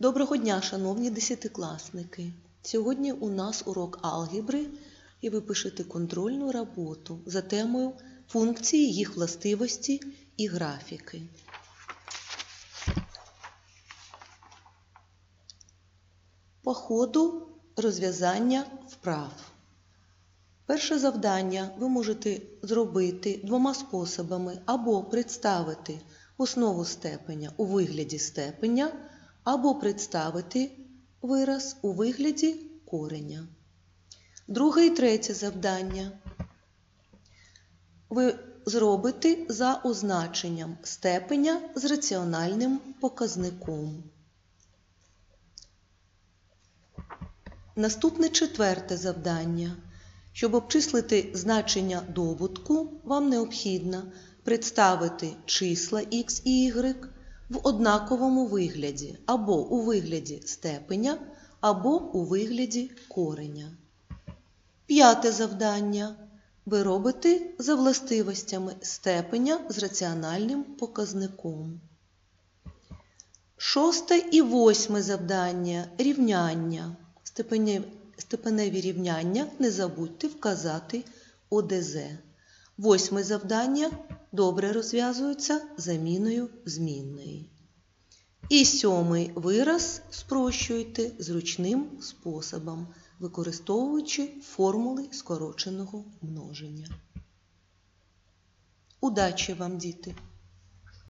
Доброго дня, шановні десятикласники! Сьогодні у нас урок алгебри, і ви пишете контрольну роботу за темою функції, їх властивості і графіки. По ходу розв'язання вправ. Перше завдання ви можете зробити двома способами або представити основу степеня у вигляді степеня, або представити вираз у вигляді кореня. Друге і третє завдання ви зробите за означенням степеня з раціональним показником. Наступне четверте завдання. Щоб обчислити значення добутку, вам необхідно представити числа x і y в однаковому вигляді або у вигляді степеня, або у вигляді кореня. П'яте завдання. Ви робите за властивостями степеня з раціональним показником. Шосте і восьме завдання рівняння. Степеневі рівняння не забудьте вказати ОДЗ. Восьме завдання добре розв'язується заміною змінної. І сьомий вираз спрощуйте зручним способом, використовуючи формули скороченого множення. Удачі вам, діти!